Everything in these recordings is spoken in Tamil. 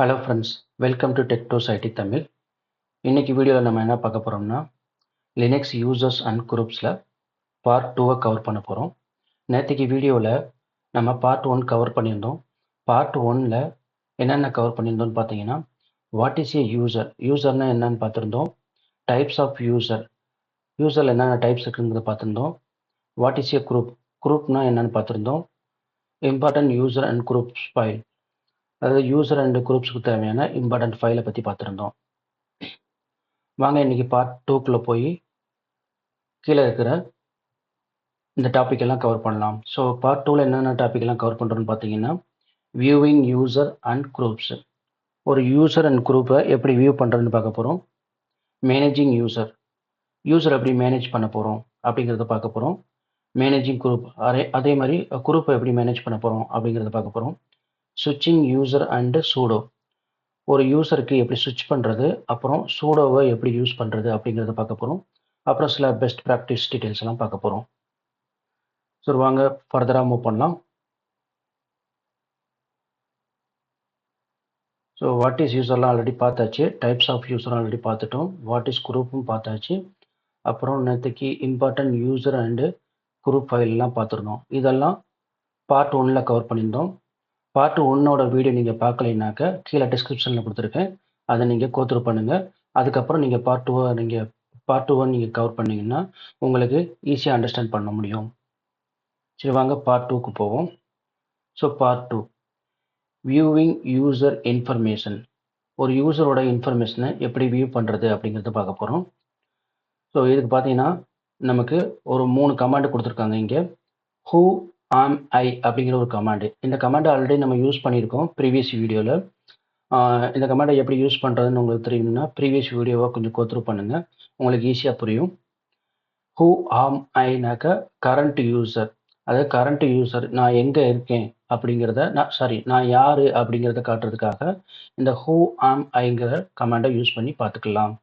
Hello friends welcome to tech two IT Tamil இன்றைக்கி வீடியோவில் நம்ம என்ன பார்க்க போகிறோம்னா லினக்ஸ் யூசர்ஸ் அண்ட் குரூப்ஸில் பார்ட் டூவை கவர் பண்ண போகிறோம் நேற்றுக்கு வீடியோவில் நம்ம பார்ட் ஒன் கவர் பண்ணியிருந்தோம். பார்ட் ஒனில் என்னென்ன கவர் பண்ணியிருந்தோம்னு பார்த்தீங்கன்னா வாட் இஸ் ஏ யூசர் யூசர்னா என்னன்னு பார்த்துருந்தோம். டைப்ஸ் ஆஃப் யூசர் யூசரில் என்னென்ன டைப்ஸ் இருக்குங்கிறத பார்த்துருந்தோம். வாட் இஸ் ஏ குரூப் குரூப்னா என்னென்னு பார்த்துருந்தோம். Important user and groups file அதாவது யூசர் அண்ட் குரூப்ஸுக்கு தேவையான இம்பார்ட்டன்ட் ஃபைலை பற்றி பார்த்துருந்தோம். வாங்க இன்னைக்கு பார்ட் டூக்குள்ளே போய் கீழே இருக்கிற இந்த டாபிக் எல்லாம் கவர் பண்ணலாம். ஸோ பார்ட் டூவில் என்னென்ன டாபிக் எல்லாம் கவர் பண்ணுறோன்னு பார்த்தீங்கன்னா வியூவிங் யூசர் அண்ட் குரூப்ஸ் ஒரு யூசர் அண்ட் குரூப்பை எப்படி வியூ பண்ணுறதுன்னு பார்க்க போகிறோம் மேனேஜிங் யூசர் யூசர் எப்படி மேனேஜ் பண்ண போகிறோம் அப்படிங்கிறத பார்க்க போகிறோம் மேனேஜிங் குரூப் அதே அதே மாதிரி குரூப்பை எப்படி மேனேஜ் பண்ண போகிறோம் அப்படிங்கிறத பார்க்க போகிறோம் சுவிட்சிங் யூசர் அண்டு சூடோ ஒரு யூசருக்கு எப்படி சுவிட்ச் பண்ணுறது அப்புறம் சூடோவை எப்படி யூஸ் பண்ணுறது அப்படிங்கிறத பார்க்க போகிறோம் அப்புறம் சில பெஸ்ட் ப்ராக்டிஸ் டீட்டெயில்ஸ் எல்லாம் பார்க்க போகிறோம் ஸோ வாங்க ஃபர்தராக மூவ் பண்ணலாம். ஸோ வாட் இஸ் யூசர்லாம் ஆல்ரெடி பார்த்தாச்சு. டைப்ஸ் ஆஃப் யூசர் ஆல்ரெடி பார்த்துட்டோம். வாட் இஸ் குரூப்பும் பார்த்தாச்சு. அப்புறம் நேற்றுக்கு இம்பார்ட்டன்ட் யூசர் அண்டு குரூப் ஃபைல்லாம் பார்த்துருந்தோம். இதெல்லாம் பார்ட் ஒன்னில் கவர் பண்ணியிருந்தோம். பார்ட் ஒன்னோட வீடியோ நீங்கள் பார்க்கலைனாக்க கீழே டிஸ்கிரிப்ஷனில் கொடுத்துருக்கேன். அதை நீங்கள் கோத்துரு பண்ணுங்கள் அதுக்கப்புறம் நீங்கள் பார்ட் டூவை நீங்கள் பார்ட் டூவை நீங்கள் கவர் பண்ணிங்கன்னா உங்களுக்கு ஈஸியாக அண்டர்ஸ்டாண்ட் பண்ண முடியும். சரி வாங்க பார்ட் டூக்கு போவோம். So part two viewing user information ஒரு யூசரோட இன்ஃபர்மேஷனை எப்படி வியூ பண்ணுறது அப்படிங்கிறத பார்க்க போகிறோம் ஸோ இதுக்கு பார்த்தீங்கன்னா நமக்கு ஒரு மூணு கமாண்டு கொடுத்துருக்காங்க இங்கே. ஹூ ஆம் ஐ அப்படிங்கிற ஒரு கமாண்டு இந்த கமாண்டை ஆல்ரெடி நம்ம யூஸ் பண்ணியிருக்கோம் ப்ரீவியஸ் வீடியோவில் இந்த கமாண்டை எப்படி யூஸ் பண்ணுறதுன்னு உங்களுக்கு தெரியும்னா ப்ரீவியஸ் வீடியோவை கொஞ்சம் கோத்ரூ பண்ணுங்கள் உங்களுக்கு ஈஸியாக புரியும். ஹூ ஆம் ஐனாக்க கரண்ட் யூசர் அதாவது கரண்ட் யூசர் நான் எங்கே இருக்கேன் அப்படிங்கிறத நான் சாரி நான் யார் அப்படிங்கிறத காட்டுறதுக்காக இந்த ஹூ ஆம் ஐங்கிற கமாண்டை யூஸ் பண்ணி பார்த்துக்கலாம்.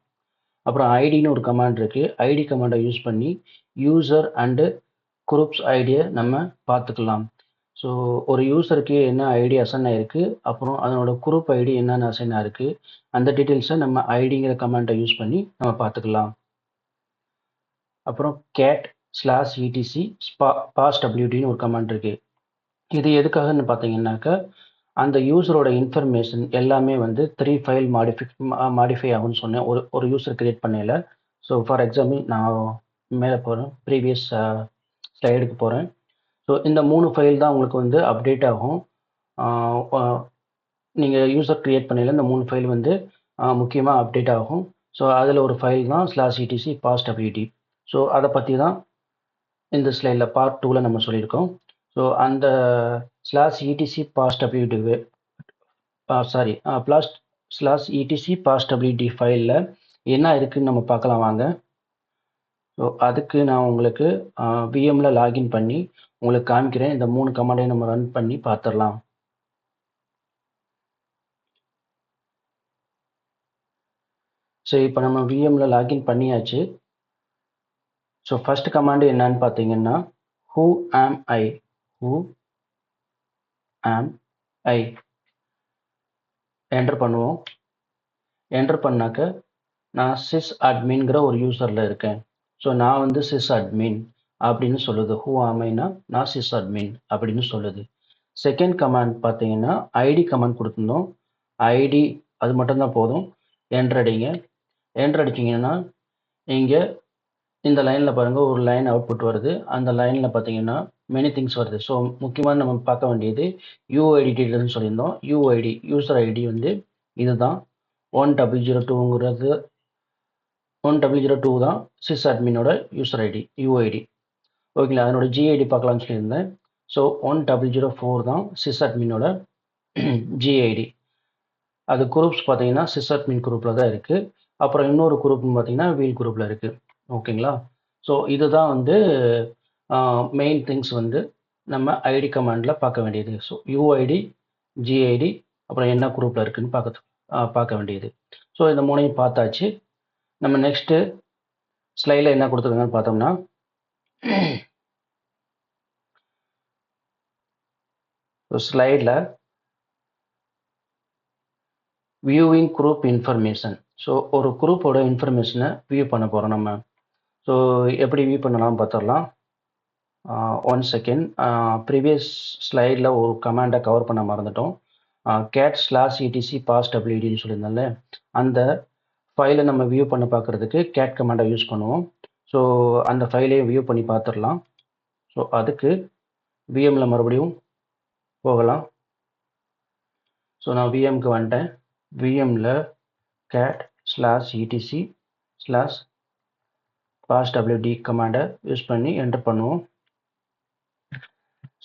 அப்புறம் ஐடின்னு ஒரு கமாண்ட் இருக்குது ஐடி கமாண்டை யூஸ் பண்ணி யூசர் அண்டு குரூப்ஸ் ஐடியை நம்ம பார்த்துக்கலாம். ஸோ ஒரு யூஸருக்கு என்ன ஐடி அசைன் ஆயிருக்கு அப்புறம் அதனோட குரூப் ஐடி என்னென்ன அசைன் ஆயிருக்கு அந்த டீட்டெயில்ஸை நம்ம ஐடிங்கிற கமெண்ட்டை யூஸ் பண்ணி நம்ம பார்த்துக்கலாம். அப்புறம் கேட் ஸ்லாஷ் இடிசி ஸ்பா பாஸ் டபிள்யூடின்னு ஒரு கமெண்ட் இருக்கு. இது எதுக்காகன்னு பார்த்தீங்கன்னாக்கா அந்த யூஸரோட இன்ஃபர்மேஷன் எல்லாமே வந்து த்ரீ ஃபைல் மாடிஃபை மாடிஃபை ஆகும்னு சொன்னேன். ஒரு ஒரு யூஸர் கிரியேட் பண்ணல ஸோ ஃபார் எக்ஸாம்பிள் நான் மேலே போகிறேன் ப்ரீவியஸ் ஸ்லைடுக்கு போகிறேன் ஸோ இந்த மூணு ஃபைல் தான் உங்களுக்கு வந்து அப்டேட் ஆகும். நீங்கள் யூசர் க்ரியேட் பண்ணையில் இந்த மூணு ஃபைல் வந்து முக்கியமாக அப்டேட் ஆகும். ஸோ அதில் ஒரு ஃபைல் தான் slash ETC pass W D so அதை பற்றி தான் இந்த ஸ்லைடில் பார்ட் டூவில் நம்ம சொல்லியிருக்கோம். ஸோ அந்த slash ETC pass W D sorry plus slash ETC pass W D ஃபைலில் என்ன இருக்குதுன்னு நம்ம பார்க்கலாம் வாங்க. ஸோ அதுக்கு நான் உங்களுக்கு விஎம்மில் லாகின் பண்ணி உங்களுக்கு காமிக்கிறேன். இந்த மூணு கமாண்டையும் நம்ம ரன் பண்ணி பார்த்துடலாம் ஸோ இப்போ நம்ம விஎம்மில் லாகின் பண்ணியாச்சு. ஸோ ஃபஸ்ட் கமாண்டு என்னன்னு பார்த்தீங்கன்னா ஹூ ஆம் ஐ ஹூ ஆம் ஐ என்டர் பண்ணுவோம். என்டர் பண்ணாக்க நான் சிஸ் அட்மின்கிற ஒரு யூசரில் இருக்கேன். ஸோ நான் வந்து சிஸ் அட்மின் அப்படின்னு சொல்லுது. ஹூ ஆமைனா நான் சிஸ் அட்மின் அப்படின்னு சொல்லுது. செகண்ட் கமாண்ட் பார்த்தீங்கன்னா ஐடி கமாண்ட் கொடுத்துருந்தோம். ஐடி அது மட்டும்தான் போதும். என்டர் அடிங்க. என்டர் அடிச்சிங்கன்னா இங்கே இந்த லைனில் பாருங்கள் ஒரு லைன் அவுட்புட் வருது. அந்த லைனில் பார்த்தீங்கன்னா மெனி திங்ஸ் வருது. ஸோ முக்கியமாக நம்ம பார்க்க வேண்டியது யூஐடி டீட்டெயில்னு சொல்லியிருந்தோம். யூஐடி யூசர் ஐடி வந்து இதுதான். ஒன் டபுள் ஜீரோ டூங்கிறது ஒன் டபுள் ஜீரோ டூ தான் சிஸ் அட்மினோட யூசர் ஐடி யூஐடி ஓகேங்களா அதனோட ஜிஐடி பார்க்கலாம்னு சொல்லியிருந்தேன். So one double zero four தான் சிஸ் அட்மினோட ஜிஐடி அது குரூப்ஸ் பார்த்தீங்கன்னா சிஸ் அட்மின் குரூப்பில் தான் இருக்குது அப்புறம் இன்னொரு குரூப்னு பார்த்தீங்கன்னா வீல் குரூப்பில் இருக்குது ஓகேங்களா ஸோ இதுதான் வந்து மெயின் திங்ஸ் வந்து நம்ம ஐடி கமாண்டில் பார்க்க வேண்டியது. ஸோ யூஐடி ஜிஐடி அப்புறம் என்ன குரூப்பில் இருக்குதுன்னு பார்க்க பார்க்க வேண்டியது. ஸோ இந்த மூணையும் பார்த்தாச்சு. நம்ம நெக்ஸ்ட்டு ஸ்லைடில் என்ன கொடுத்துருக்காங்கன்னு பார்த்தோம்னா ஸ்லைடில் வியூவிங் குரூப் இன்ஃபர்மேஷன் ஸோ ஒரு குரூப்போட இன்ஃபர்மேஷனை வியூ பண்ண போகிறோம் நம்ம. ஸோ எப்படி வியூ பண்ணலாம் பார்த்துடலாம். ஒன் செகண்ட் ப்ரீவியஸ் ஸ்லைடில் ஒரு கமாண்டை கவர் பண்ண மறந்துட்டோம். கேட் ஸ்லாஸ் இடிசி பாஸ் டபிள்யூடின்னு சொல்லியிருந்தோம்ல அந்த ஃபைலை நம்ம வியூ பண்ண பார்க்குறதுக்கு கேட் கமாண்டை யூஸ் பண்ணுவோம். ஸோ அந்த ஃபைலையும் வியூ பண்ணி பார்த்துடலாம் ஸோ அதுக்கு விஎம்மில் மறுபடியும் போகலாம். ஸோ நான் விஎம்க்கு வந்துட்டேன். விஎம்மில் cat slash ETC slash pass WD கமாண்டை யூஸ் பண்ணி என்டர் பண்ணுவோம்.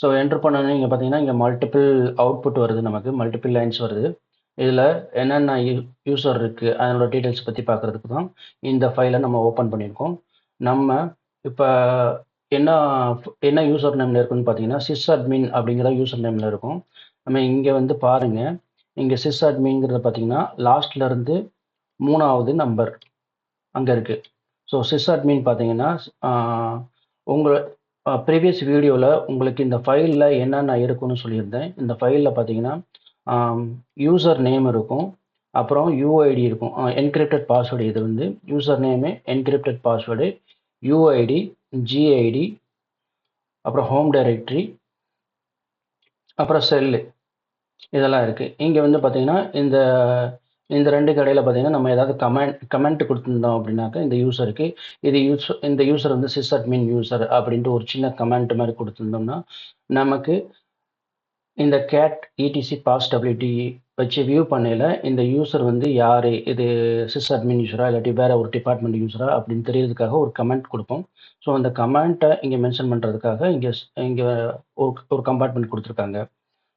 ஸோ என்டர் பண்ணோன்னே இங்கே பார்த்தீங்கன்னா இங்கே மல்டிபிள் அவுட்புட் வருது நமக்கு. மல்டிபிள் லைன்ஸ் வருது. இதில் என்னென்ன யூசர் இருக்குது அதனோட டீட்டெயில்ஸ் பற்றி பார்க்குறதுக்கு தான் இந்த ஃபைலை நம்ம ஓப்பன் பண்ணியிருக்கோம். நம்ம இப்போ என்ன என்ன யூசர் நேமில் இருக்குன்னு பார்த்தீங்கன்னா சிஸ் அட்மின் அப்படிங்கிற யூசர் நேமில் இருக்கும். நம்ம இங்கே வந்து பாருங்கள் இங்கே சிஸ் அட்மின்ங்கிறத பார்த்தீங்கன்னா லாஸ்ட்லேருந்து மூணாவது நம்பர் அங்கே இருக்குது ஸோ சிஸ் அட்மின் பார்த்தீங்கன்னா உங்கள் ப்ரீவியஸ் வீடியோவில் உங்களுக்கு இந்த ஃபைலில் என்னென்ன இருக்குன்னு சொல்லியிருந்தேன். இந்த ஃபைலில் பார்த்தீங்கன்னா யூசர் நேம் இருக்கும். அப்புறம் யூஐடி இருக்கும். என்கிரிப்டட் பாஸ்வேர்டு இது வந்து user name encrypted password UID GID அப்புறம் ஹோம் டைரக்டரி அப்புறம் செல்லு இதெல்லாம் இருக்குது இங்கே வந்து பார்த்தீங்கன்னா இந்த இந்த ரெண்டு கடையில் பார்த்தீங்கன்னா நம்ம ஏதாவது கமெண்ட் கமெண்ட் கொடுத்துருந்தோம் அப்படின்னாக்கா இந்த யூசருக்கு இது யூஸ் இந்த யூசர் வந்து சிஸ் அட்மின் யூசர் அப்படின்ட்டு ஒரு சின்ன கமெண்ட் மாதிரி கொடுத்துருந்தோம்னா நமக்கு இந்த கேட் இடிசி பாஸ் டபிள்யூடி வச்சு வியூ பண்ணையில் இந்த யூசர் வந்து யார்? இது சிஸ் அட்மின் யூஸரா இல்லாட்டி வேறு ஒரு டிபார்ட்மெண்ட் யூஸரா அப்படின்னு தெரியறதுக்காக ஒரு கமெண்ட் கொடுப்போம். ஸோ அந்த கமெண்ட்டை இங்கே மென்ஷன் பண்ணுறதுக்காக இங்கே இங்கே ஒரு ஒரு கம்பார்ட்மெண்ட் கொடுத்துருக்காங்க.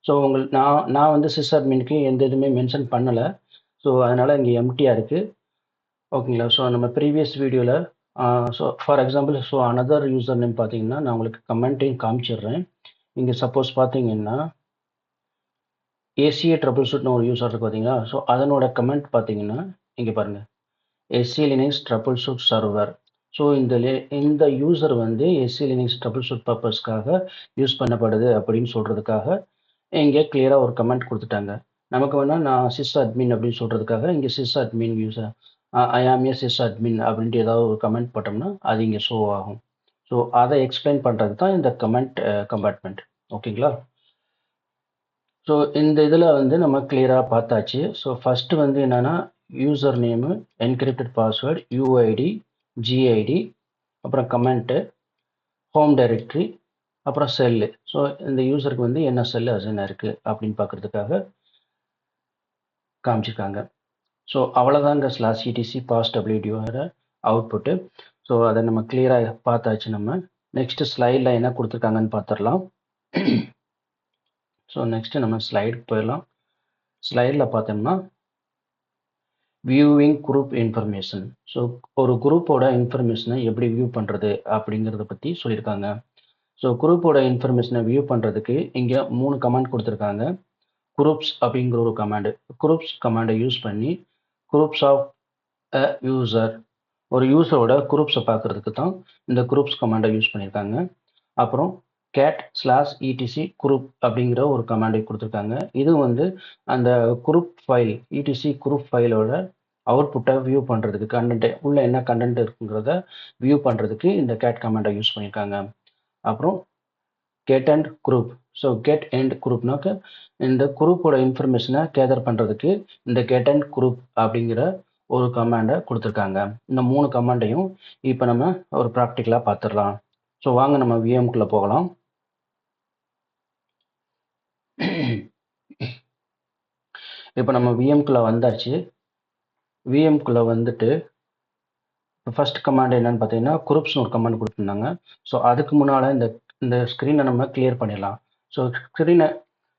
ஸோ உங்களுக்கு நான் நான் வந்து சிஸ் அட்மினுக்கு எந்த இதுவுமே மென்ஷன் பண்ணலை. ஸோ அதனால் இங்கே எம்டியாக இருக்குது ஓகேங்களா ஸோ நம்ம ப்ரீவியஸ் வீடியோவில் so for example so another user name பார்த்தீங்கன்னா நான் உங்களுக்கு கமெண்ட்டையும் காமிச்சிடுறேன். இங்கே சப்போஸ் பார்த்தீங்கன்னா ஏசிஏ ட்ரபிள் ஷூட்னு ஒரு யூஸ் இருக்குது பார்த்தீங்களா ஸோ அதனோட கமெண்ட் பார்த்தீங்கன்னா இங்கே பாருங்கள் S C Linux trouble shoot server so இந்த இந்த யூசர் வந்து S C Linux trouble shoot பர்பஸ்க்காக யூஸ் பண்ணப்படுது அப்படின்னு சொல்கிறதுக்காக இங்கே கிளியராக ஒரு கமெண்ட் கொடுத்துட்டாங்க. நமக்கு வேணால் நான் சிஸ் அட்மின் அப்படின்னு சொல்கிறதுக்காக இங்கே sys admin user I am a sys admin அப்படின்ட்டு ஏதாவது ஒரு கமெண்ட் போட்டோம்னா அது இங்கே ஷோ ஆகும். ஸோ அதை எக்ஸ்பிளைன் பண்ணுறது தான் இந்த கமெண்ட் கம்பார்ட்மெண்ட் ஓகேங்களா ஸோ இந்த இதில் வந்து நம்ம கிளியராக பார்த்தாச்சு. ஸோ ஃபஸ்ட்டு வந்து என்னென்னா user name encrypted password UID GID அப்புறம் கமெண்ட்டு ஹோம் டைரக்டரி அப்புறம் செல்லு ஸோ இந்த யூசருக்கு வந்து என்ன செல்லு அசைன் இருக்குது அப்படின்னு பார்க்குறதுக்காக காமிச்சிருக்காங்க. ஸோ அவ்வளோதாங்க ஸ்லாஸ் சிடிசி பாஸ் டபிள்யூடியோட அவுட்புட்டு ஸோ அதை நம்ம கிளியராக பார்த்தாச்சு நம்ம. நெக்ஸ்ட்டு ஸ்லைடில் என்ன கொடுத்துருக்காங்கன்னு பார்த்துடலாம். ஸோ நெக்ஸ்ட்டு நம்ம ஸ்லைடுக்கு போயிடலாம். ஸ்லைடில் பார்த்தோம்னா வியூவிங் குரூப் இன்ஃபர்மேஷன் ஸோ ஒரு குரூப்போட இன்ஃபர்மேஷனை எப்படி வியூ பண்ணுறது அப்படிங்கிறத பற்றி சொல்லியிருக்காங்க. ஸோ குரூப்போட இன்ஃபர்மேஷனை வியூ பண்ணுறதுக்கு இங்கே மூணு கமாண்ட் கொடுத்துருக்காங்க. குரூப்ஸ் அப்படிங்கிற ஒரு கமாண்டு குரூப்ஸ் கமாண்டை யூஸ் பண்ணி குரூப்ஸ் ஆஃப் அ யூசர் ஒரு யூசரோட குரூப்ஸை பார்க்குறதுக்கு தான் இந்த குரூப்ஸ் கமாண்டை யூஸ் பண்ணியிருக்காங்க. அப்புறம் கேட் ஸ்லாஷ் இடிசி குரூப் அப்படிங்கிற ஒரு கமாண்டை கொடுத்துருக்காங்க. இது வந்து அந்த குரூப் ஃபைல் இடிசி குரூப் ஃபைலோட அவுட்புட்டை வியூ பண்ணுறதுக்கு கண்டென்ட்டு உள்ளே என்ன கண்டென்ட் இருக்குங்கிறத வியூ பண்ணுறதுக்கு இந்த கேட் கமாண்டை யூஸ் பண்ணியிருக்காங்க அப்புறம் get and group so get and குரூப்னாக்க இந்த குரூப்போட இன்ஃபர்மேஷனை கேதர் பண்ணுறதுக்கு இந்த கெட் அண்ட் குரூப் அப்படிங்கிற ஒரு கமாண்டை கொடுத்துருக்காங்க. இந்த மூணு கமாண்டையும் இப்போ நம்ம ஒரு ப்ராக்டிக்கலாக பார்த்துடலாம் ஸோ வாங்க நம்ம விஎம்குள்ளே போகலாம். இப்போ நம்ம விஎம்குள்ளே வந்தாச்சு. விஎம்குள்ளே வந்துட்டு ஃபர்ஸ்ட் கமாண்ட் என்னன்னு பார்த்தீங்கன்னா குரூப்ஸ்னு ஒரு கமாண்ட் கொடுத்துருந்தாங்க. ஸோ அதுக்கு முன்னால் இந்த இந்த ஸ்க்ரீனை நம்ம கிளியர் பண்ணிடலாம். ஸோ ஸ்க்ரீனை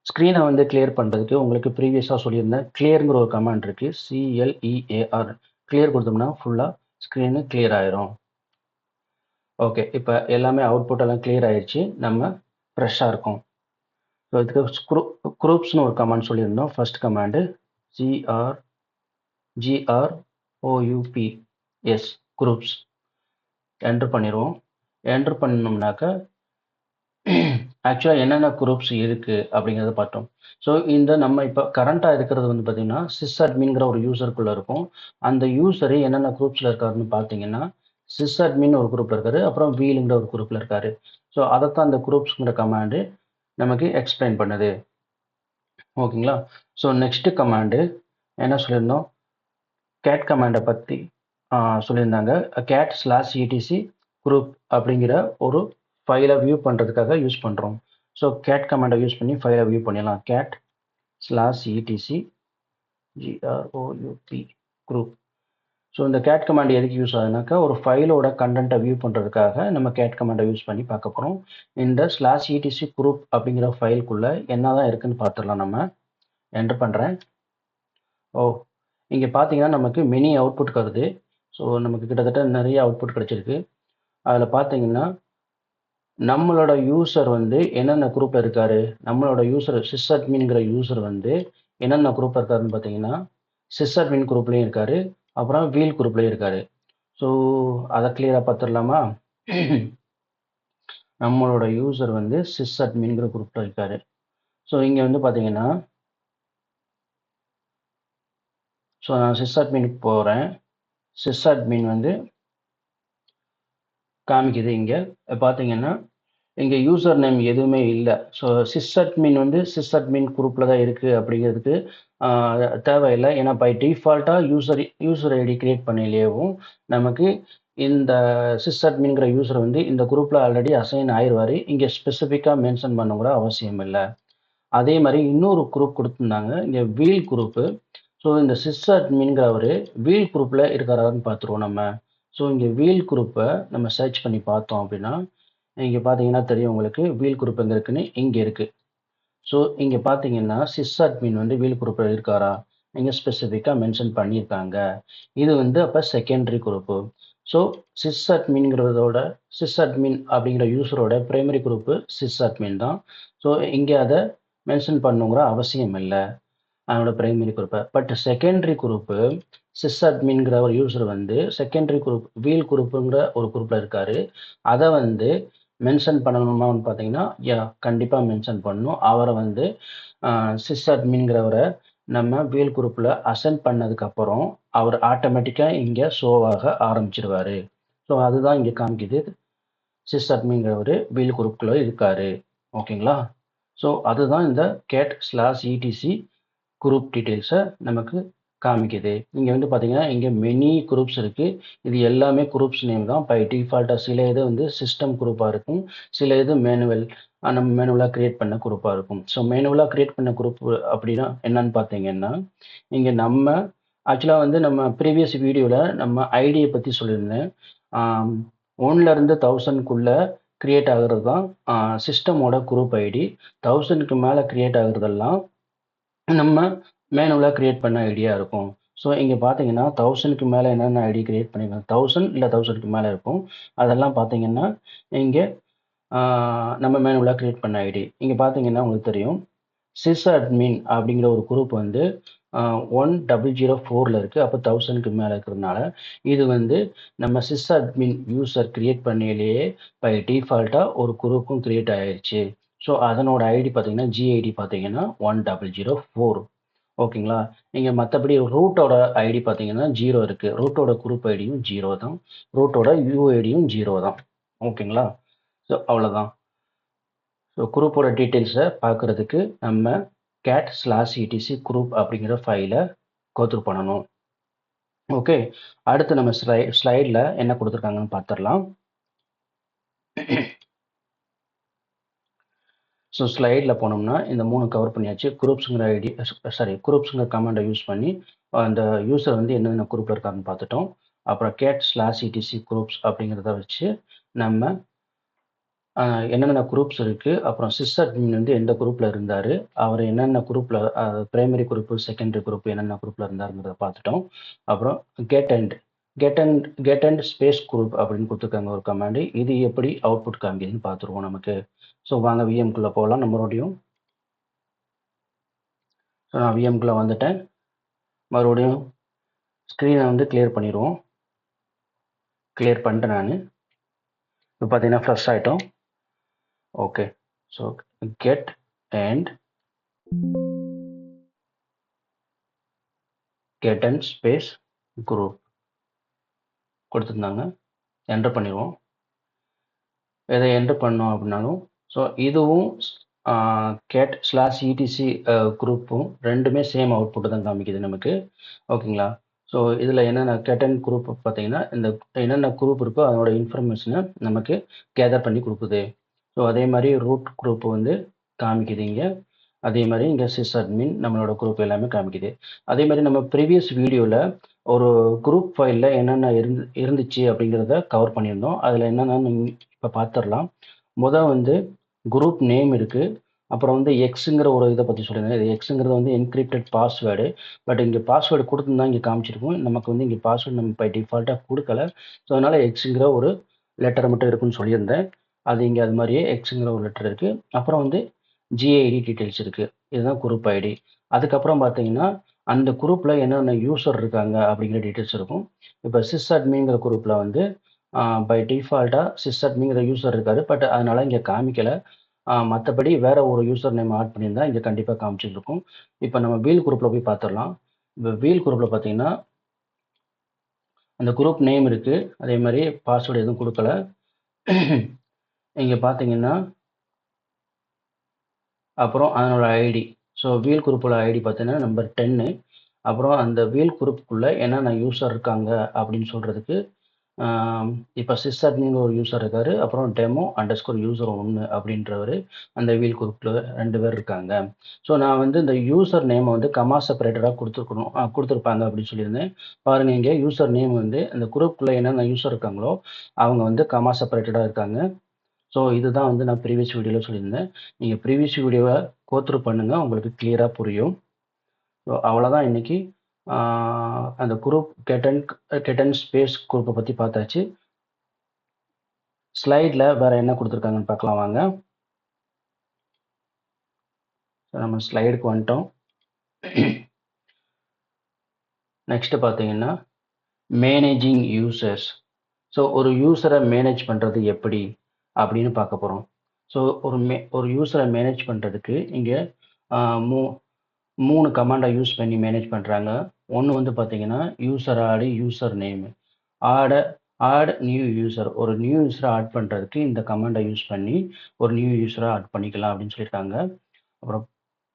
ஸ்க்ரீனை வந்து கிளியர் பண்ணுறதுக்கு உங்களுக்கு ப்ரீவியஸாக சொல்லியிருந்தேன். கிளியருங்கிற ஒரு கமாண்ட் இருக்குது சிஎல்இஏஆர் கிளியர் கொடுத்தோம்னா ஃபுல்லாக ஸ்க்ரீனு கிளியர் ஆயிரும். ஓகே இப்போ எல்லாமே அவுட்புட் எல்லாம் கிளியர் ஆயிடுச்சு நம்ம ஃப்ரெஷ்ஷாக இருக்கும். ஸோ இதுக்கு குரூ குரூப்ஸ்னு ஒரு கமாண்ட் சொல்லியிருந்தோம். First command G R G R O U P S groups enter பண்ணிடுவோம் என்ட்ரு பண்ணோம்னாக்கா ஆக்சுவலாக என்னென்ன குரூப்ஸ் இருக்குது அப்படிங்கிறத பார்த்தோம். ஸோ இந்த நம்ம இப்போ கரண்ட்டாக இருக்கிறது வந்து பார்த்திங்கன்னா சிஸ் அட்மின்கிற ஒரு யூசருக்குள்ளே இருக்கும். அந்த யூசரு என்னென்ன குரூப்ஸில் இருக்காருன்னு பார்த்தீங்கன்னா சிஸ் அட்மின் ஒரு குரூப்பில் இருக்காரு. அப்புறம் வீலுங்கிற ஒரு குரூப்பில் இருக்காரு. ஸோ அதைத்தான் அந்த குரூப்ஸுங்கிற கமாண்டு நமக்கு எக்ஸ்பிளைன் பண்ணுது. ஓகேங்களா? ஸோ நெக்ஸ்ட்டு கமாண்டு என்ன சொல்லியிருந்தோம்? கேட் கமாண்டை பற்றி சொல்லியிருந்தாங்க. கேட் ஸ்லாஷ் இடிசி குரூப் அப்படிங்கிற ஒரு ஃபைலை வியூ பண்ணுறதுக்காக யூஸ் பண்ணுறோம் ஸோ கேட் கமாண்டை யூஸ் பண்ணி ஃபைலை வியூ பண்ணிடலாம். Cat slash ETC G R O U P group so இந்த கேட் கமாண்ட் எதுக்கு யூஸ் ஆகுதுனாக்கா ஒரு ஃபைலோட கண்டென்ட்டை வியூ பண்ணுறதுக்காக நம்ம கேட் கமாண்டை யூஸ் பண்ணி பார்க்க போகிறோம் இந்த ஸ்லாஷ் இடிசி குரூப் அப்படிங்கிற ஃபைலுக்குள்ளே என்ன தான் இருக்குதுன்னு பார்த்துடலாம் நம்ம. என்டர் பண்ணுறேன் ஓ இங்கே பார்த்தீங்கன்னா நமக்கு மினி அவுட்புட் வருது. ஸோ நமக்கு கிட்டத்தட்ட நிறைய அவுட்புட் கிடச்சிருக்கு. அதில் பார்த்தீங்கன்னா நம்மளோட யூசர் வந்து என்னென்ன குரூப்பில் இருக்கார்? நம்மளோட யூசர் சிஸ் அட்மின்ங்கிற யூசர் வந்து என்னென்ன குரூப்பில் இருக்காருன்னு பார்த்தீங்கன்னா சிஸ் அட்மின் குரூப்லேயும் இருக்கார். அப்புறம் வீல் குரூப்லேயும் இருக்கார். ஸோ அதை கிளியராக பார்த்துடலாமா நம்மளோட யூசர் வந்து சிஸ் அட்மின்கிற குரூப்பில் இருக்கார். ஸோ இங்கே வந்து பார்த்தீங்கன்னா ஸோ நான் சிஸ் அட்மினுக்கு போகிறேன் சிஸ் அட்மின் வந்து காமிக்குது இங்கே. பார்த்தீங்கன்னா இங்கே யூசர் நேம் எதுவுமே இல்லை. ஸோ சிஸ் அட்மின் வந்து சிஸ் அட்மின் குரூப்பில் தான் இருக்குது அப்படிங்கிறதுக்கு தேவையில்லை. ஏன்னா பை டிஃபால்ட்டாக யூசர் யூசர் ஐடி கிரியேட் பண்ணிலேயும் நமக்கு இந்த சிஸ் அட்மின்கிற யூசர் வந்து இந்த குரூப்பில் ஆல்ரெடி அசைன் ஆயிடுவார் இங்கே ஸ்பெசிஃபிக்காக மென்ஷன் பண்ண கூட அவசியம் இல்லை. அதே மாதிரி இன்னொரு குரூப் கொடுத்துருந்தாங்க. இங்கே வீல் குரூப்பு ஸோ இந்த சிஸ் அட்மின்கிறவர் வீல் குரூப்பில் இருக்கிறாருன்னு பார்த்துருவோம் நம்ம. ஸோ இங்கே வீல் குரூப்பை நம்ம சர்ச் பண்ணி பார்த்தோம் அப்படின்னா இங்கே பார்த்தீங்கன்னா தெரியும் உங்களுக்கு வீல் குரூப் எங்கே இருக்குன்னு? இங்கே இருக்குது ஸோ இங்கே பார்த்தீங்கன்னா சிஸ் அட்மின் வந்து வீல் குரூப்பில் இருக்காரா? இங்கே ஸ்பெசிஃபிக்காக மென்ஷன் பண்ணியிருக்காங்க. இது வந்து அப்போ செகண்டரி குரூப்பு ஸோ சிஸ் அட்மின்ங்கிறதோட சிஸ் அட்மின் அப்படிங்கிற யூஸரோட பிரைமரி குரூப்பு சிஸ் அட்மின் தான். ஸோ இங்கே அதை மென்ஷன் பண்ணுங்கிற அவசியம் இல்லை. அவனோட பிரைமரி குரூப்பை பட் செகண்டரி குரூப்பு சிஸ் அட்மின்ங்கிற ஒரு யூஸர் வந்து செகண்டரி குரூப் வீல் குரூப்புங்கிற ஒரு குரூப்பில் இருக்கார். அதை வந்து மென்ஷன் பண்ணணுமான்னு பார்த்தீங்கன்னா யா கண்டிப்பாக மென்ஷன் பண்ணணும். அவரை வந்து சிஸ் அட்மின்கிறவரை நம்ம வீல் குரூப்பில் அசென்ட் பண்ணதுக்கப்புறம் அவர் ஆட்டோமேட்டிக்காக இங்கே ஷோவாக ஆரம்பிச்சிருவார். ஸோ அதுதான் இங்கே காமிக்குது. சிஸ் அட்மின்கிறவர் வீல் குரூப்புக்குள்ளே இருக்கார். ஓகேங்களா? ஸோ அதுதான் இந்த கேட் ஸ்லாஷ் இடிசி குரூப் டீட்டெயில்ஸை நமக்கு காமிக்குது. இங்கே வந்து பார்த்தீங்கன்னா இங்கே மெனி குரூப்ஸ் இருக்குது இது எல்லாமே குரூப்ஸ் நேம் தான். பை டிஃபால்ட்டாக சில இது வந்து சிஸ்டம் குரூப்பாக இருக்கும். சில இது மேனுவல் நம்ம மேனுவலாக க்ரியேட் பண்ண குரூப்பாக இருக்கும். ஸோ மேனுவலாக க்ரியேட் பண்ண குரூப் அப்படின்னா என்னன்னு பார்த்தீங்கன்னா இங்கே நம்ம ஆக்சுவலாக வந்து நம்ம ப்ரீவியஸ் வீடியோவில் நம்ம ஐடியை பற்றி சொல்லியிருந்தேன். ஒன்லேருந்து தௌசண்ட்குள்ளே க்ரியேட் ஆகிறது தான் சிஸ்டமோட குரூப் ஐடி தௌசண்ட்க்கு மேலே க்ரியேட் ஆகுறதெல்லாம் நம்ம மேனுவலாக க்ரியேட் பண்ண ஐடியா இருக்கும். ஸோ இங்கே பார்த்தீங்கன்னா தௌசண்ட்க்கு மேலே என்னென்ன ஐடி கிரியேட் பண்ணிக்கலாம் தௌசண்ட் இல்லை தௌசண்ட்க்கு மேலே இருக்கும். அதெல்லாம் பார்த்தீங்கன்னா இங்கே நம்ம மேனுவலாக க்ரியேட் பண்ண ஐடி இங்கே பார்த்தீங்கன்னா உங்களுக்கு தெரியும். சிஸ் அட்மின் அப்படிங்கிற ஒரு குரூப் வந்து ஒன் டபுள் ஜீரோ ஃபோரில் இருக்குது அப்போ தௌசண்ட்க்கு மேலே இருக்கிறதுனால இது வந்து நம்ம சிஸ் அட்மின் யூஸர் க்ரியேட் பண்ணிலேயே பை டிஃபால்ட்டாக ஒரு குரூப்பும் க்ரியேட் ஆயிடுச்சு ஸோ அதனோட ஐடி பார்த்தீங்கன்னா ஜிஐடி பார்த்தீங்கன்னா ஒன் டபுள் ஜீரோ ஃபோர் ஓகேங்களா? நீங்கள் மற்றபடி ரூட்டோட ஐடி பார்த்தீங்கன்னா ஜீரோ இருக்குது ரூட்டோட குரூப் ஐடியும் ஜீரோ தான். ரூட்டோட யூஐடியும் ஜீரோ தான். ஓகேங்களா? ஸோ அவ்வளோதான் ஸோ குரூப்போட டீட்டெயில்ஸை பார்க்குறதுக்கு நம்ம கேட் ஸ்லாஷ் இடிசி குரூப் அப்படிங்கிற ஃபைலை கோத்ரூ பண்ணணும். ஓகே? அடுத்து நம்ம ஸ்லை ஸ்லைடில் என்ன கொடுத்துருக்காங்கன்னு பார்த்துடலாம் ஸோ ஸ்லைடில் போனோம்னா இந்த மூணு கவர் பண்ணியாச்சு. குரூப்ஸுங்கிற ஐடி சாரி குரூப்ஸுங்கிற கமெண்டை யூஸ் பண்ணி அந்த யூஸர் வந்து என்னென்ன குரூப்பில் இருக்காங்கன்னு பார்த்துட்டோம். அப்புறம் கேட் ஸ்லாஷ் இடிசி குரூப்ஸ் அப்படிங்கிறத வச்சு நம்ம என்னென்ன குரூப்ஸ் இருக்குது அப்புறம் சிஸ்டர் வந்து எந்த குரூப்பில் இருந்தார் அவர் என்னென்ன குரூப்பில் பிரைமரி குரூப்பு செகண்டரி குரூப் என்னென்ன குரூப்பில் இருந்தாருங்கிறத பார்த்துட்டோம். அப்புறம் get and get and get and space group அப்படின்னு கொடுத்துருக்காங்க ஒரு கமாண்டு இது எப்படி அவுட்புட் காமிக்குதுன்னு பார்த்துருவோம் நமக்கு. ஸோ வாங்க விஎம்குள்ளே போகலாம். நம்மளுடையும் மறுபடியும் ஸோ நான் விஎம்குள்ளே வந்துட்டேன். மறுபடியும் ஸ்க்ரீனை வந்து கிளியர் பண்ணிடுவோம். கிளியர் பண்ணிட்டேன் நான். இப்போ பார்த்தீங்கன்னா ஃப்ரெஷ் ஆகிட்டோம் okay so get and get and space group கொடுத்துருந்தாங்க. என்டர் பண்ணிடுவோம். எதை என்டர் பண்ணோம் அப்படின்னாலும் ஸோ இதுவும் கேட் ஸ்லாஷ் இடிசி குரூப்பும் ரெண்டுமே சேம் அவுட்புட்டு தான் காமிக்குது நமக்கு. ஓகேங்களா? ஸோ இதில் என்னென்ன கேட்டன் குரூப் பார்த்தீங்கன்னா இந்த என்னென்ன குரூப் இருக்கோ அதனோட இன்ஃபர்மேஷனை நமக்கு கேதர் பண்ணி கொடுக்குது. ஸோ அதே மாதிரி ரூட் குரூப் வந்து காமிக்குது இங்கே. அதே மாதிரி இங்கே சிஸ் அட்மின் நம்மளோட குரூப் எல்லாமே காமிக்குது. அதே மாதிரி நம்ம ப்ரீவியஸ் வீடியோவில் ஒரு குரூப் ஃபைலில் என்னென்ன இருந்து இருந்துச்சு அப்படிங்கிறத கவர் பண்ணியிருந்தோம். அதில் என்னென்னு இப்போ பார்த்துடலாம் முதல் வந்து குரூப் நேம் இருக்குது அப்புறம் வந்து எக்ஸுங்கிற ஒரு இதை பற்றி சொல்லியிருந்தேன். இது எக்ஸுங்கிறது வந்து என்கிரிப்டட் பாஸ்வேர்டு பட் இங்கே பாஸ்வேர்டு கொடுத்துருந்தா இங்கே காமிச்சிருக்கும். நமக்கு வந்து இங்கே பாஸ்வேர்டு நம்ம பை டிஃபால்ட்டாக கொடுக்கல. ஸோ அதனால் எக்ஸுங்கிற ஒரு லெட்டர் மட்டும் இருக்குன்னு சொல்லியிருந்தேன். அது இங்கே அது மாதிரியே எக்ஸுங்கிற ஒரு லெட்டர் இருக்குது அப்புறம் வந்து ஜிஐடி டீட்டெயில்ஸ் இருக்குது இதுதான் குரூப் ஐடி அதுக்கப்புறம் பார்த்தீங்கன்னா அந்த குரூப்பில் என்னென்ன யூஸர் இருக்காங்க அப்படிங்கிற டீட்டெயில்ஸ் இருக்கும். இப்போ சிஸ் அட்மிங்கிற குரூப்பில் வந்து பை டிஃபால்ட்டாக சிஸ் அட்மிங்கிற யூசர் இருக்காரு. பட் அதனால் இங்கே காமிக்கலை. மற்றபடி வேற ஒரு யூசர் நேம் ஆட் பண்ணியிருந்தா இங்கே கண்டிப்பாக காமிச்சிருக்கும் இப்போ நம்ம வீல் குரூப்பில் போய் பார்த்துடலாம் இப்போ வீல் குரூப்பில் பார்த்தீங்கன்னா அந்த குரூப் நேம் இருக்குது அதே மாதிரி பாஸ்வேர்டு எதுவும் கொடுக்கல. இங்கே பார்த்தீங்கன்னா அப்புறம் அதனோட ஐடி ஸோ வீல் குரூப்போட ஐடி பார்த்தீங்கன்னா நம்பர் டென்னு அப்புறம் அந்த வீல் குரூப்புக்குள்ளே என்னென்ன யூஸர் இருக்காங்க அப்படின்னு சொல்கிறதுக்கு இப்போ சிஸ் ஒரு யூஸர் இருக்காரு. அப்புறம் டெமோ அண்டர் ஸ்கோர் யூசர் ஒன்று அப்படின்றவர் அந்த வீல் குரூப்பில் ரெண்டு பேர் இருக்காங்க. ஸோ நான் வந்து இந்த யூசர் நேமை வந்து கமா செப்பரேட்டராக கொடுத்துருக்கணும் கொடுத்துருப்பாங்க அப்படின்னு சொல்லியிருந்தேன். பாருங்கள் இங்கே யூசர் நேம் வந்து அந்த குரூப்புக்குள்ளே என்னென்ன யூசர் இருக்காங்களோ அவங்க வந்து கமா செப்பரேட்டடாக இருக்காங்க. ஸோ இதுதான் வந்து நான் ப்ரீவியஸ் வீடியோவில் சொல்லியிருந்தேன். நீங்கள் ப்ரீவியஸ் வீடியோவை கோத்ரூ பண்ணுங்கள் உங்களுக்கு கிளியராக புரியும். ஸோ அவ்வளோதான் இன்றைக்கி அந்த குரூப் கெட்டன் கெட்டன் ஸ்பேஸ் குரூப்பை பற்றி பார்த்தாச்சு. ஸ்லைடில் வேறு என்ன கொடுத்துருக்காங்கன்னு பார்க்கலாம் வாங்க. நம்ம ஸ்லைடுக்கு வந்துட்டோம். நெக்ஸ்ட்டு பார்த்தீங்கன்னா மேனேஜிங் யூசர்ஸ் ஸோ ஒரு யூஸரை மேனேஜ் பண்ணுறது எப்படி? அப்படின்னு பார்க்க போகிறோம் ஸோ ஒரு மே ஒரு யூஸரை மேனேஜ் பண்ணுறதுக்கு இங்கே மூ மூணு கமாண்டை யூஸ் பண்ணி மேனேஜ் பண்ணுறாங்க ஒன்று வந்து பார்த்தீங்கன்னா user add user name add add new user ஒரு நியூ யூஸரை ஆட் பண்ணுறதுக்கு இந்த கமாண்டை யூஸ் பண்ணி ஒரு நியூ யூஸரை ஆட் பண்ணிக்கலாம் அப்படின்னு சொல்லியிருக்காங்க. அப்புறம்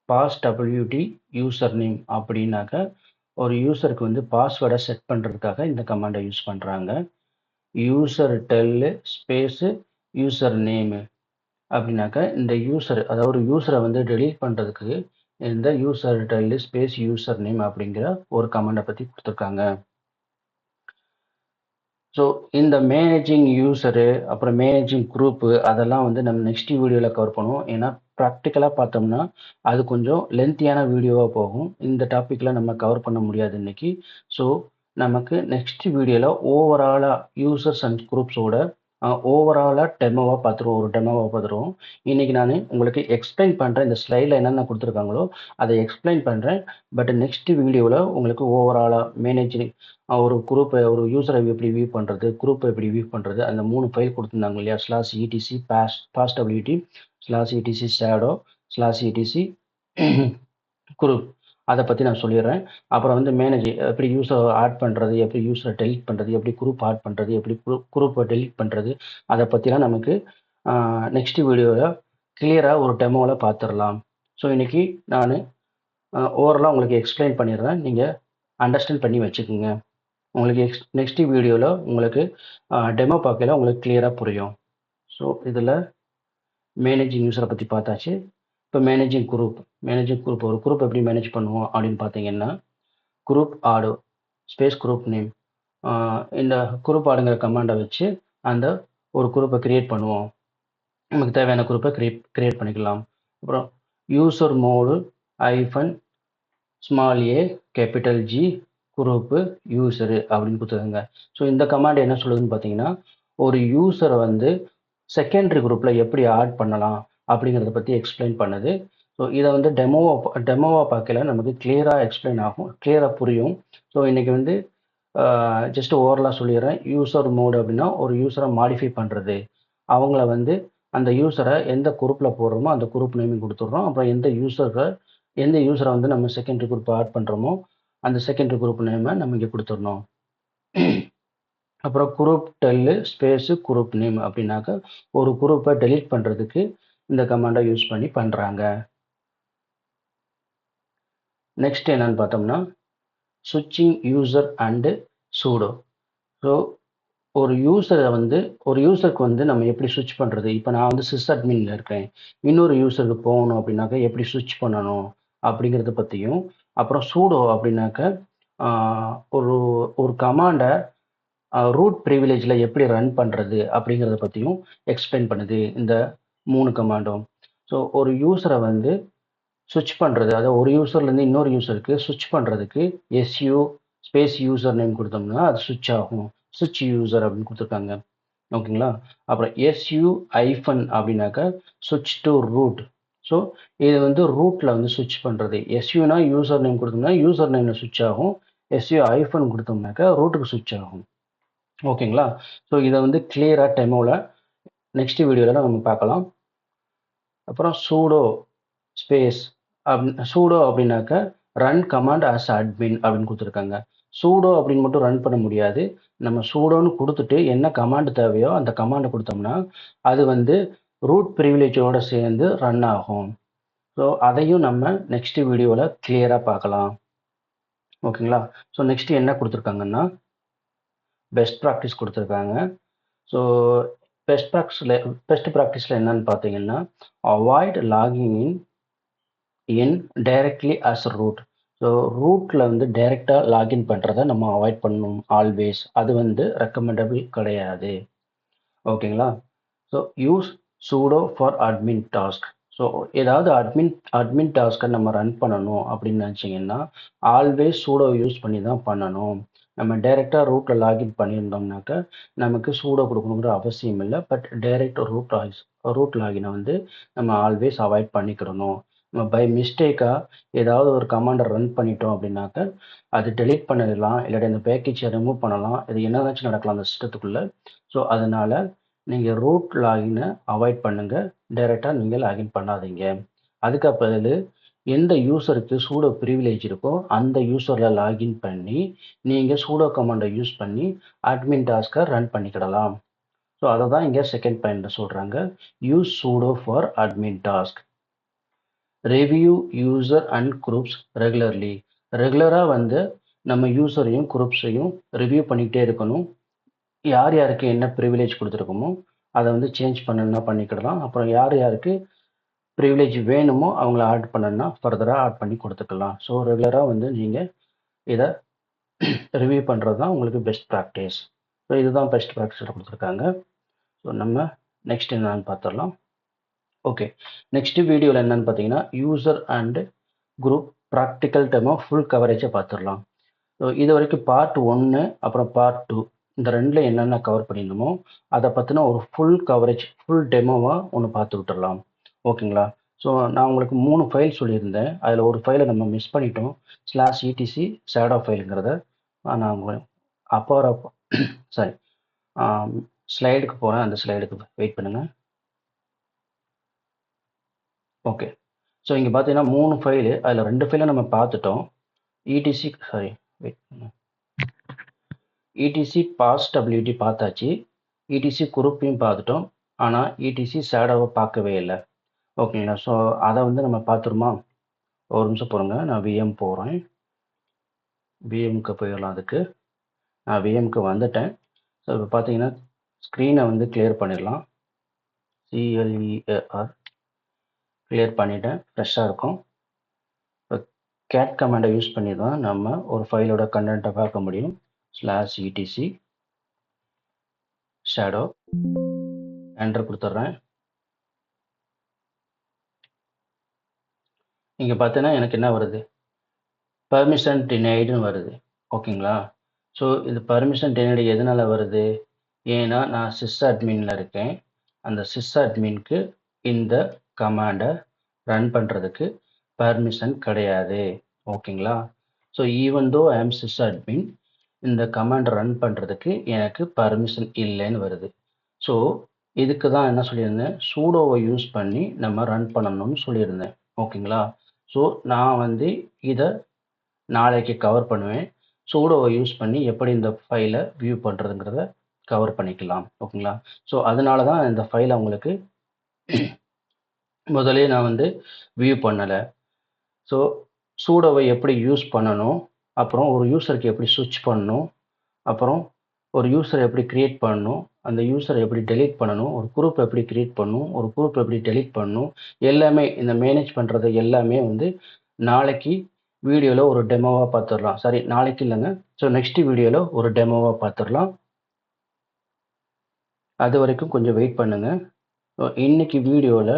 பாஸ் டபிள்யூடி யூசர் நேம் அப்படின்னாக்க ஒரு யூசருக்கு வந்து பாஸ்வேர்டை செட் பண்ணுறதுக்காக இந்த கமாண்டை யூஸ் பண்ணுறாங்க user del space user name அப்படின்னாக்கா இந்த யூசர் அதாவது யூசரை வந்து டெலீட் பண்ணுறதுக்கு இந்த user del space user name அப்படிங்கிற ஒரு கமெண்டை பற்றி கொடுத்துருக்காங்க. ஸோ இந்த மேனேஜிங் யூசரு அப்புறம் மேனேஜிங் குரூப்பு அதெல்லாம் வந்து நம்ம நெக்ஸ்ட் வீடியோவில் கவர் பண்ணுவோம். ஏன்னா ப்ராக்டிக்கலாக பார்த்தோம்னா அது கொஞ்சம் லென்த்தியான வீடியோவாக போகும். இந்த டாப்பிக்கில் நம்ம கவர் பண்ண முடியாது இன்றைக்கி ஸோ நமக்கு நெக்ஸ்ட் வீடியோவில் ஓவராலாக யூசர்ஸ் அண்ட் குரூப்ஸோட ஓவராலாக டெமோவாக பார்த்துருவோம் ஒரு டெமோவாக பார்த்துருவோம். இன்றைக்கி நான் உங்களுக்கு எக்ஸ்பிளைன் பண்ணுறேன் இந்த ஸ்லைடில் என்னென்ன கொடுத்துருக்காங்களோ அதை எக்ஸ்பிளைன் பண்ணுறேன் பட் நெக்ஸ்ட் வீடியோவில் உங்களுக்கு ஓவராலாக மேனேஜிங் ஒரு குரூப்பை ஒரு யூசரை எப்படி வியூ பண்ணுறது குரூப்பை எப்படி வியூ பண்ணுறது அந்த மூணு ஃபைல் கொடுத்துருந்தாங்க இல்லையா? Slash ETC pass pass W D slash ETC shadow slash ETC group அதை பற்றி நான் சொல்லிடுறேன். அப்புறம் வந்து மேனேஜ் எப்படி யூஸர் ஆட் பண்ணுறது எப்படி யூஸரை டெலிட் பண்ணுறது எப்படி குரூப் ஆட் பண்ணுறது எப்படி குரூப்பை டெலிட் பண்ணுறது அதை பற்றிலாம் நமக்கு நெக்ஸ்ட் வீடியோவில் கிளியராக ஒரு டெமோவில் பார்த்துடலாம் ஸோ இன்றைக்கி நான் ஓவரலாக உங்களுக்கு எக்ஸ்பிளைன் பண்ணிடுறேன். நீங்கள் அண்டர்ஸ்டாண்ட் பண்ணி வச்சுக்கோங்க. உங்களுக்கு எக்ஸ் நெக்ஸ்ட் வீடியோவில் உங்களுக்கு டெமோ பார்க்கல உங்களுக்கு கிளியராக புரியும். ஸோ இதில் மேனேஜிங் யூஸரை பற்றி பார்த்தாச்சு. இப்போ மேனேஜிங் குரூப் மேனேஜிங் குரூப் ஒரு குரூப் எப்படி மேனேஜ் பண்ணுவோம் அப்படின்னு பார்த்தீங்கன்னா group add space group name இந்த குரூப் ஆடுங்கிற கமாண்டை வச்சு அந்த ஒரு குரூப்பை க்ரியேட் பண்ணுவோம். நமக்கு தேவையான குரூப்பை க்ரியேட் க்ரியேட் பண்ணிக்கலாம். அப்புறம் user mod hyphen small A capital G group user அப்படின்னு கொடுத்துருங்க ஸோ இந்த கமாண்ட் என்ன சொல்லுதுன்னு பார்த்தீங்கன்னா ஒரு யூசரை வந்து செகண்டரி குரூப்பில் எப்படி ஆட் பண்ணலாம்? அப்படிங்கிறத பற்றி எக்ஸ்பிளைன் பண்ணுது. ஸோ இதை வந்து டெமோவா டெமோவாக பார்க்கல. நமக்கு கிளியராக எக்ஸ்பிளைன் ஆகும். கிளியராக புரியும். ஸோ இன்றைக்கி வந்து ஜஸ்ட் ஓவரலாக சொல்லிடுறேன். யூசர் மோடு அப்படின்னா ஒரு யூஸரை மாடிஃபை பண்ணுறது அவங்கள வந்து அந்த யூசரை எந்த குரூப்பில் போடுறோமோ அந்த குரூப் நேமிங் கொடுத்துட்றோம். அப்புறம் எந்த யூசரை எந்த யூசரை வந்து நம்ம செகண்டரி குரூப் ஆட் பண்ணுறோமோ அந்த செகண்டரி குரூப் நேமை நம்ம இங்கே கொடுத்துடணும். அப்புறம் group del space group name அப்படின்னாக்க ஒரு குரூப்பை டெலீட் பண்ணுறதுக்கு இந்த கமாண்டை யூஸ் பண்ணி பண்ணுறாங்க நெக்ஸ்ட் என்னன்னு பார்த்தோம்னா சுவிட்சிங் யூசர் அண்டு சூடோ ஸோ ஒரு யூசரை வந்து ஒரு யூசருக்கு வந்து நம்ம எப்படி சுவிட்ச் பண்ணுறது இப்போ நான் வந்து சிஸ் அட்மின்ல இருக்கேன். இன்னொரு யூசருக்கு போகணும் அப்படின்னாக்க எப்படி சுவிட்ச் பண்ணணும்? அப்படிங்கிறத பற்றியும் அப்புறம் சூடோ அப்படின்னாக்க ஒரு ஒரு கமாண்டை ரூட் ப்ரிவிலேஜில் எப்படி ரன் பண்ணுறது அப்படிங்கிறத பற்றியும் எக்ஸ்பிளைன் பண்ணுது. இந்த மூணு கமாண்டும் ஸோ ஒரு யூஸரை வந்து சுவிட்ச் பண்ணுறது அதாவது ஒரு யூசர்லேருந்து இன்னொரு யூசருக்கு சுவிட்ச் பண்ணுறதுக்கு எஸ்யூ ஸ்பேஸ் யூசர் நேம் கொடுத்தோம்னா அது சுவிட்ச் ஆகும். சுவிட்ச் யூசர் அப்படின்னு கொடுத்துருக்காங்க. ஓகேங்களா? அப்புறம் எஸ்யூ ஐஃபன் அப்படின்னாக்கா சுவிட்ச் டு ரூட் ஸோ இது வந்து ரூட்டில் வந்து சுவிட்ச் பண்ணுறது எஸ்யூனா யூசர் நேம் கொடுத்தோம்னா யூசர் நேமில் சுவிட்ச் ஆகும். எஸ்யூ ஐஃபன் கொடுத்தோம்னாக்கா ரூட்டுக்கு சுவிட்ச் ஆகும். ஓகேங்களா? ஸோ இதை வந்து கிளியராக டெமோவில் நெக்ஸ்ட் வீடியோவில் நம்ம பார்க்கலாம். அப்புறம் சூடோ ஸ்பேஸ் அப் சூடோ அப்படின்னாக்க ரன் கமாண்ட் as அட்மின் அப்படின்னு கொடுத்துருக்காங்க. சூடோ அப்படின்னு மட்டும் ரன் பண்ண முடியாது. நம்ம சூடோன்னு கொடுத்துட்டு என்ன கமாண்ட் தேவையோ அந்த கமாண்டை கொடுத்தோம்னா அது வந்து ரூட் ப்ரிவிலேஜோடு சேர்ந்து ரன் ஆகும். ஸோ அதையும் நம்ம நெக்ஸ்ட் வீடியோவில் கிளியராக பார்க்கலாம். ஓகேங்களா ஸோ நெக்ஸ்ட் என்ன கொடுத்துருக்காங்கன்னா பெஸ்ட் ப்ராக்டிஸ் கொடுத்துருக்காங்க. ஸோ பெஸ்ட் ப்ராக்டிஸில் பெஸ்ட் ப்ராக்டிஸில் என்னன்னு பார்த்தீங்கன்னா avoid logging in in directly as root so ரூட்டில் வந்து டைரெக்டாக லாகின் பண்ணுறத நம்ம அவாய்ட் பண்ணணும் ஆல்வேஸ் அது வந்து ரெக்கமெண்டபிள் கிடையாது. ஓகேங்களா? So use sudo for admin task so ஏதாவது அட்மின் அட்மின் டாஸ்க்கை நம்ம ரன் பண்ணணும் அப்படின்னு நினச்சிங்கன்னா ஆல்வேஸ் சூடோ யூஸ் பண்ணி தான் பண்ணணும். நம்ம டைரெக்டாக ரூட்டில் லாகின் பண்ணியிருந்தோம்னாக்க நமக்கு சூடோ கொடுக்கணுங்கிற அவசியம் இல்லை. பட் டைரெக்ட் ரூட் ரூட் லாகினை வந்து நம்ம ஆல்வேஸ் அவாய்ட் பண்ணிக்கிடணும். நம்ம பை மிஸ்டேக்காக ஏதாவது ஒரு கமாண்டை ரன் பண்ணிட்டோம் அப்படின்னாக்க அது டெலீட் பண்ணிடலாம். இல்லாட்டி அந்த பேக்கேஜை ரிமூவ் பண்ணலாம். இது என்னதாச்சும் நடக்கலாம் அந்த சிஸ்டத்துக்குள்ளே ஸோ அதனால் நீங்கள் ரூட் லாகினை அவாய்ட் பண்ணுங்கள் டைரெக்டாக நீங்கள் லாகின் பண்ணாதீங்க. அதுக்கு பதில் எந்த யூஸருக்கு சூடோ ப்ரிவிலேஜ் இருக்கோ அந்த யூஸரில் லாகின் பண்ணி நீங்கள் சூடோ கமாண்டை யூஸ் பண்ணி அட்மின் டாஸ்க்கை ரன் பண்ணிக்கிடலாம். ஸோ அதை தான் இங்கே செகண்ட் பாயிண்ட்டில் சொல்கிறாங்க use sudo for admin task review user and groups regularly ரெகுலராக வந்து நம்ம யூசரையும் குரூப்ஸையும் ரிவ்யூ பண்ணிக்கிட்டே இருக்கணும். யார் யாருக்கு என்ன ப்ரிவிலேஜ் கொடுத்துருக்கோமோ அதை வந்து சேஞ்ச் பண்ணணும்னா பண்ணிக்கிடலாம். அப்புறம் யார் யாருக்கு ப்ரிவிலேஜ் வேணுமோ அவங்கள ஆட் பண்ணணும்னா ஃபர்தராக ஆட் பண்ணி கொடுத்துக்கலாம். ஸோ ரெகுலராக வந்து நீங்கள் இதை ரிவ்யூ பண்ணுறது தான் உங்களுக்கு பெஸ்ட் ப்ராக்டிஸ் ஸோ இதுதான் பெஸ்ட் ப்ராக்டிஸில் கொடுத்துருக்காங்க. ஸோ நம்ம நெக்ஸ்ட் என்னன்னு பார்த்துடலாம். ஓகே நெக்ஸ்ட் வீடியோவில் என்னன்னு பார்த்தீங்கன்னா user and group practical demo full கவரேஜை பார்த்துடலாம். ஸோ இது வரைக்கும் பார்ட் ஒன்று அப்புறம் பார்ட் டூ இந்த ரெண்டில் என்னென்ன கவர் பண்ணியிருந்தோமோ அதை பற்றின ஒரு ஃபுல் கவரேஜ் ஃபுல் டெமோவாக ஒன்று பார்த்து விட்டுடலாம். ஓகேங்களா? ஸோ நான் உங்களுக்கு மூணு ஃபைல் சொல்லியிருந்தேன். அதில் ஒரு ஃபைலை நம்ம மிஸ் பண்ணிட்டோம். ஸ்லாஷ் இடிசி சேடோ ஃபைலுங்கிறத நான் உங்களுக்கு அப்போர சாரி ஸ்லைடுக்கு போகிறேன் அந்த ஸ்லைடுக்கு வெயிட் பண்ணுங்கள் ஓகே ஸோ இங்கே பார்த்தீங்கன்னா மூணு ஃபைலு அதில் ரெண்டு ஃபைலை நம்ம பார்த்துட்டோம். ETC sorry wait ETC pass W D பார்த்தாச்சு. இடிசி குரூப்பையும் பார்த்துட்டோம். ஆனால் இடிசி சேடோவை பார்க்கவே இல்லை. ஓகேங்களா. ஸோ அதை வந்து நம்ம பார்த்துருமா ஒரு நிமிஷம் போகிறோங்க நான் விஎம் போகிறேன் விஎம்க்கு போயிடலாம் அதுக்கு. நான் விஎம்க்கு வந்துட்டேன். ஸோ இப்போ பார்த்தீங்கன்னா ஸ்க்ரீனை வந்து கிளியர் பண்ணிடலாம். சிஎல்இஆர் கிளியர் பண்ணிட்டேன். ஃப்ரெஷ்ஷாக இருக்கும். இப்போ கேட் கமாண்டை யூஸ் பண்ணி தான் நம்ம ஒரு ஃபைலோட கண்டென்ட்டை பார்க்க முடியும். ஸ்லாஷ் இடிசி ஷேடோ என்டர் கொடுத்துட்றேன். இங்கே பார்த்தீங்கன்னா எனக்கு என்ன வருது? பர்மிஷன் டினைடுன்னு வருது. ஓகேங்களா ஸோ இது பர்மிஷன் டினைடு எதனால் வருது? ஏன்னா நான் சிஸ் அட்மினில் இருக்கேன். அந்த சிஸ் அட்மின்க்கு இந்த கமாண்டை ரன் பண்ணுறதுக்கு பர்மிஷன் கிடையாது. ஓகேங்களா so even though I am sys admin இந்த கமாண்ட் ரன் பண்ணுறதுக்கு எனக்கு பர்மிஷன் இல்லைன்னு வருது. ஸோ இதுக்கு தான் என்ன சொல்லியிருந்தேன்? சூடோவை யூஸ் பண்ணி நம்ம ரன் பண்ணணும்னு சொல்லியிருந்தேன். ஓகேங்களா ஸோ நான் வந்து இதை நாளைக்கு கவர் பண்ணுவேன். சூடோவை யூஸ் பண்ணி எப்படி இந்த ஃபைலை வியூ பண்ணுறதுங்கிறத கவர் பண்ணிக்கலாம். ஓகேங்களா? ஸோ அதனால தான் இந்த ஃபைலை உங்களுக்கு முதலே நான் வந்து வியூ பண்ணலை. ஸோ சூடோவை எப்படி யூஸ் பண்ணணும்? அப்புறம் ஒரு யூஸருக்கு எப்படி சுவிட்ச் பண்ணணும்? அப்புறம் ஒரு யூஸரை எப்படி க்ரியேட் பண்ணணும்? அந்த யூஸரை எப்படி டெலீட் பண்ணணும் ஒரு குரூப் எப்படி க்ரியேட் பண்ணணும் ஒரு குரூப் எப்படி டெலீட் பண்ணணும் எல்லாமே இந்த மேனேஜ் பண்ணுறது எல்லாமே வந்து நாளைக்கு வீடியோவில் ஒரு டெமோவாக பார்த்துடலாம் சாரி நாளைக்கு இல்லைங்க. ஸோ நெக்ஸ்ட் வீடியோவில் ஒரு டெமோவாக பார்த்துடலாம் அது வரைக்கும் கொஞ்சம் வெயிட் பண்ணுங்கள் இன்னைக்கு வீடியோவில்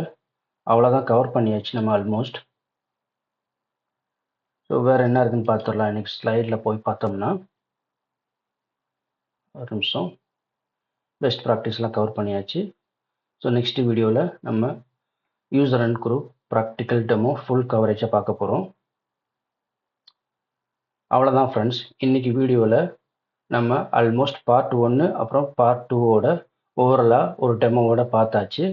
அவ்வளோதான் கவர் பண்ணியாச்சு நம்ம ஆல்மோஸ்ட் ஸோ வேறு என்ன இருக்குதுன்னு பார்த்துடலாம் இன்னைக்கு ஸ்லைடில் போய் பார்த்தோம்னா ஒரு நிமிஷம். பெஸ்ட் ப்ராக்டிஸ்லாம் கவர் பண்ணியாச்சு. ஸோ நெக்ஸ்ட் வீடியோவில் நம்ம user and group practical demo full கவரேஜாக பார்க்க போகிறோம் அவ்வளோதான் ஃப்ரெண்ட்ஸ் இன்றைக்கி வீடியோவில் நம்ம ஆல்மோஸ்ட் பார்ட் ஒன்று அப்புறம் பார்ட் டூவோட ஓவரலாக ஒரு டெமோவோட பார்த்தாச்சு.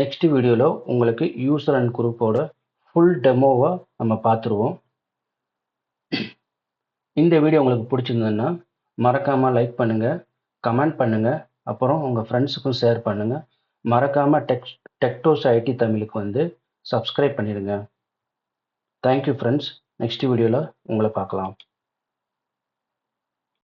நெக்ஸ்ட் வீடியோவில் உங்களுக்கு யூசர் அண்ட் குரூப்போட ஃபுல் டெமோவை நம்ம பார்த்துருவோம். இந்த வீடியோ உங்களுக்கு பிடிச்சிருந்ததுன்னா மறக்காமல் லைக் பண்ணுங்கள் கமெண்ட் பண்ணுங்கள் அப்புறம் உங்கள் ஃப்ரெண்ட்ஸுக்கும் ஷேர் பண்ணுங்கள் மறக்காமல் டெக் டெக்டோஸ் ஐடி தமிழுக்கு வந்து சப்ஸ்கிரைப் பண்ணிடுங்க. தேங்க்யூ ஃப்ரெண்ட்ஸ் நெக்ஸ்ட் வீடியோவில் உங்களை பார்க்கலாம்.